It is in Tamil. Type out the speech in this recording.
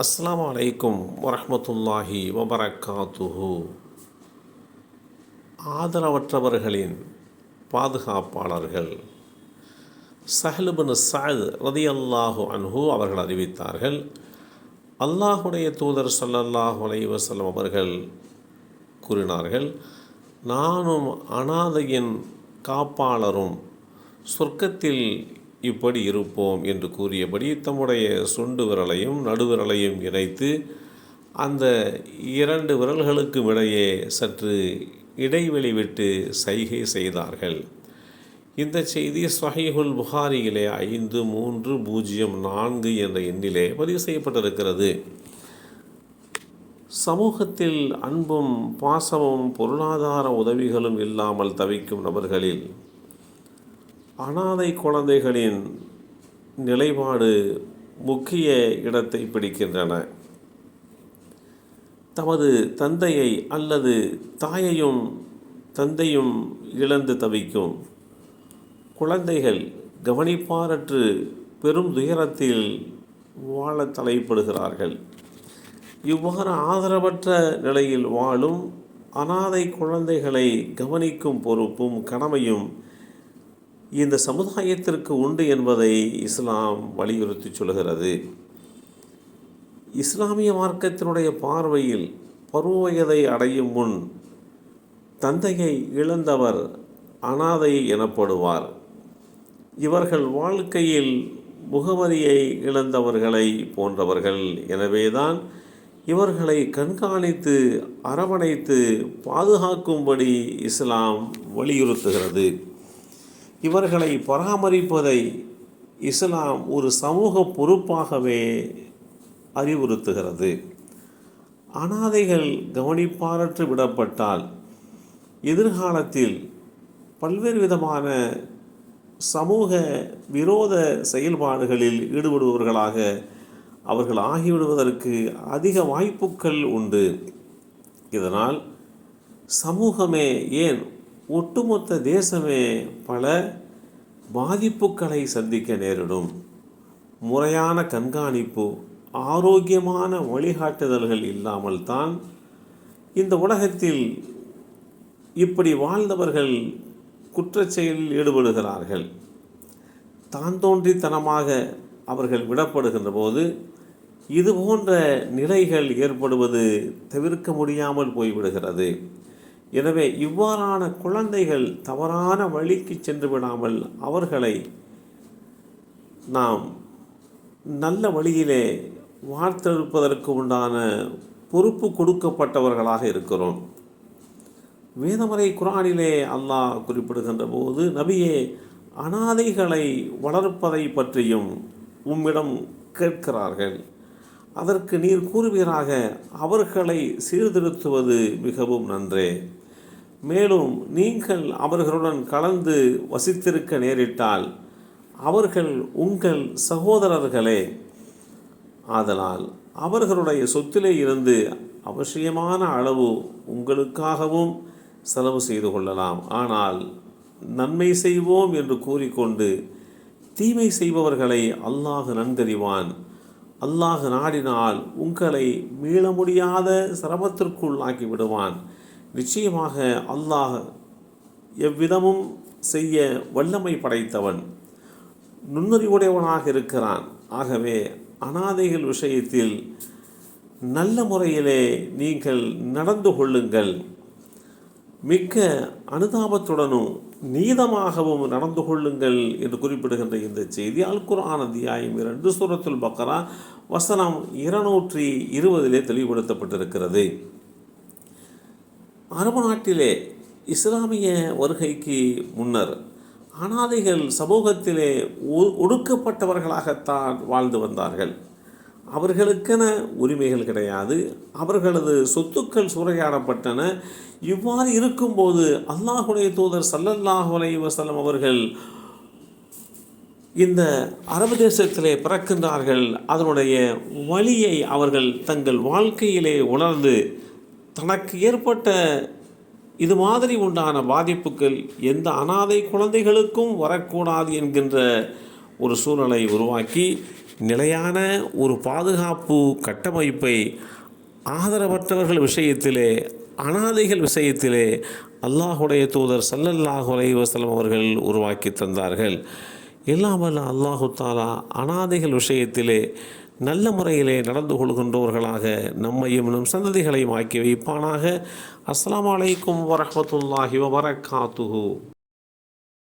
அஸ்லாம் அலைக்கும் வரமத்துல்லாஹி வபரகாத்துஹு ஆதரவற்றவர்களின் பாதுகாப்பாளர்கள் சஹலுபின் ரதி அல்லாஹு அன்ஹு அவர்கள் அறிவித்தார்கள் அல்லாஹுடைய தூதர் சல்லல்லாஹு அலை வசலம் அவர்கள் கூறினார்கள் நானும் அனாதையின் காப்பாளரும் சொர்க்கத்தில் இப்படி இருப்போம் என்று கூறியபடி தம்முடைய சுண்டு விரலையும் நடுவிரலையும் இணைத்து அந்த இரண்டு விரல்களுக்கும் இடையே சற்று இடைவெளி விட்டு சைகை செய்தார்கள். இந்த செய்தி ஸ்வஹீஹுல் புகாரியிலே ஐந்து மூன்று பூஜ்ஜியம் நான்கு என்ற எண்ணிலே பதிவு செய்யப்பட்டிருக்கிறது. சமூகத்தில் அன்பும் பாசமும் பொருளாதார உதவிகளும் இல்லாமல் தவிக்கும் நபர்களில் அனாதை குழந்தைகளின் நிலைப்பாடு முக்கிய இடத்தை பிடிக்கின்றன. தமது தந்தையை அல்லது தாயையும் தந்தையும் இழந்து தவிக்கும். குழந்தைகள் கவனிப்பாரற்று பெரும் துயரத்தில் வாழ தலைப்படுகிறார்கள். இவ்வாறு ஆதரவற்ற நிலையில் வாழும் அனாதை குழந்தைகளை கவனிக்கும் பொறுப்பும் கடமையும் இந்த சமுதாயத்திற்கு உண்டு என்பதை இஸ்லாம் வலியுறுத்தி சொல்கிறது இஸ்லாமிய மார்க்கத்தினுடைய பார்வையில் பருவயதை அடையும் முன் தந்தையை இழந்தவர் அனாதை எனப்படுவார். இவர்கள் வாழ்க்கையில் முகவரியை இழந்தவர்களை போன்றவர்கள். எனவேதான் இவர்களை கண்காணித்து அரவணைத்து பாதுகாக்கும்படி இஸ்லாம் வலியுறுத்துகிறது. இவர்களை பராமரிப்பதை இஸ்லாம் ஒரு சமூக பொறுப்பாகவே அறிவுறுத்துகிறது. அனாதைகள் கவனிப்பாரற்று விடப்பட்டால் எதிர்காலத்தில் பல்வேறு விதமான சமூக விரோத செயல்பாடுகளில் ஈடுபடுபவர்களாக அவர்கள் ஆகிவிடுவதற்கு அதிக வாய்ப்புகள் உண்டு. இதனால் சமூகமே ஏன் ஒட்டுமொத்த தேசமே பல பாதிப்புகளை சந்திக்க நேரிடும். முறையான கண்காணிப்பு ஆரோக்கியமான வழிகாட்டுதல்கள் இல்லாமல் தான் இந்த உலகத்தில் இப்படி வாழ்ந்தவர்கள் குற்றச்செயலில் ஈடுபடுகிறார்கள். தான் தோன்றித்தனமாக அவர்கள் விடப்படுகின்ற போது இது போன்ற நிலைகள் ஏற்படுவது தவிர்க்க முடியாமல் போய்விடுகிறது. எனவே இவ்வாறான குழந்தைகள் தவறான வழிக்கு சென்று விடாமல் அவர்களை நாம் நல்ல வழியிலே வாழ்த்தெடுப்பதற்கு உண்டான பொறுப்பு கொடுக்கப்பட்டவர்களாக இருக்கிறோம். வேதமறை குரானிலே அல்லாஹ் குறிப்பிடுகின்ற போது நபியே அனாதைகளை வளர்ப்பதை பற்றியும் உம்மிடம் கேட்கிறார்கள். அதற்கு நீர் கூறுவீராக அவர்களை சீர்திருத்துவது மிகவும் நன்றே. மேலும் நீங்கள் அவர்களுடன் கலந்து வசித்திருக்க நேரிட்டால் அவர்கள் உங்கள் சகோதரர்களே. ஆதலால் அவர்களுடைய சொத்திலே இருந்து அவசியமான அளவு உங்களுக்காகவும் செலவு செய்து கொள்ளலாம். ஆனால் நன்மை செய்வோம் என்று கூறிக்கொண்டு தீமை செய்பவர்களை அல்லாஹ் நன்கறிவான். அல்லாஹ் நாடினால் உங்களை மீள முடியாத சிரமத்திற்குள் ஆக்கிவிடுவான் நிச்சயமாக அல்லாஹ் எவ்விதமும் செய்ய வல்லமை படைத்தவன் நுண்ணறிவுடையவனாக இருக்கிறான். ஆகவே அனாதைகள் விஷயத்தில் நல்ல முறையிலே நீங்கள் நடந்து கொள்ளுங்கள். மிக்க அனுதாபத்துடனும் நீதமாகவும் நடந்து கொள்ளுங்கள் என்று குறிப்பிடுகின்ற இந்த செய்தி அல் குர்ஆன் அத்தியாயம் இரண்டு சூரத்துல் பக்கரா வசனம் இருநூற்றி இருபதிலே தெளிவுபடுத்தப்பட்டிருக்கிறது. அரபு நாட்டிலே இஸ்லாமிய வருகைக்கு முன்னர் அனாதைகள் சமூகத்திலே ஒடுக்கப்பட்டவர்களாகத்தான் வாழ்ந்து வந்தார்கள். அவர்களுக்கென உரிமைகள் கிடையாது. அவர்களது சொத்துக்கள் சூறையாடப்பட்டன. இவ்வாறு இருக்கும்போது அல்லாஹுடைய தூதர் சல்லல்லாஹு அலை வசலம் அவர்கள் இந்த அரபு தேசத்திலே பிறக்கின்றார்கள். அதனுடைய வழியை அவர்கள் தங்கள் வாழ்க்கையிலே உணர்ந்து தனக்கு ஏற்பட்ட இது மாதிரி உண்டான பாதிப்புகள் எந்த அனாதை குழந்தைகளுக்கும் வரக்கூடாது என்கின்ற ஒரு சூழலை உருவாக்கி நிலையான ஒரு பாதுகாப்பு கட்டமைப்பை ஆதரவற்றவர்கள் விஷயத்திலே அனாதைகள் விஷயத்திலே அல்லாஹுடைய தூதர் சல்லல்லாஹு அலைஹி அவர்கள் உருவாக்கி தந்தார்கள். இல்லாமல் அல்லாஹு தாலா அனாதைகள் விஷயத்திலே நல்ல முறையிலே நடந்து கொள்கின்றவர்களாக நம்மையும் நம் சந்ததிகளையும் ஆக்கி வைப்பானாக. அஸ்லாம் வலைக்கும் வரமத்துல்லாஹி வபரகாத்துஹு.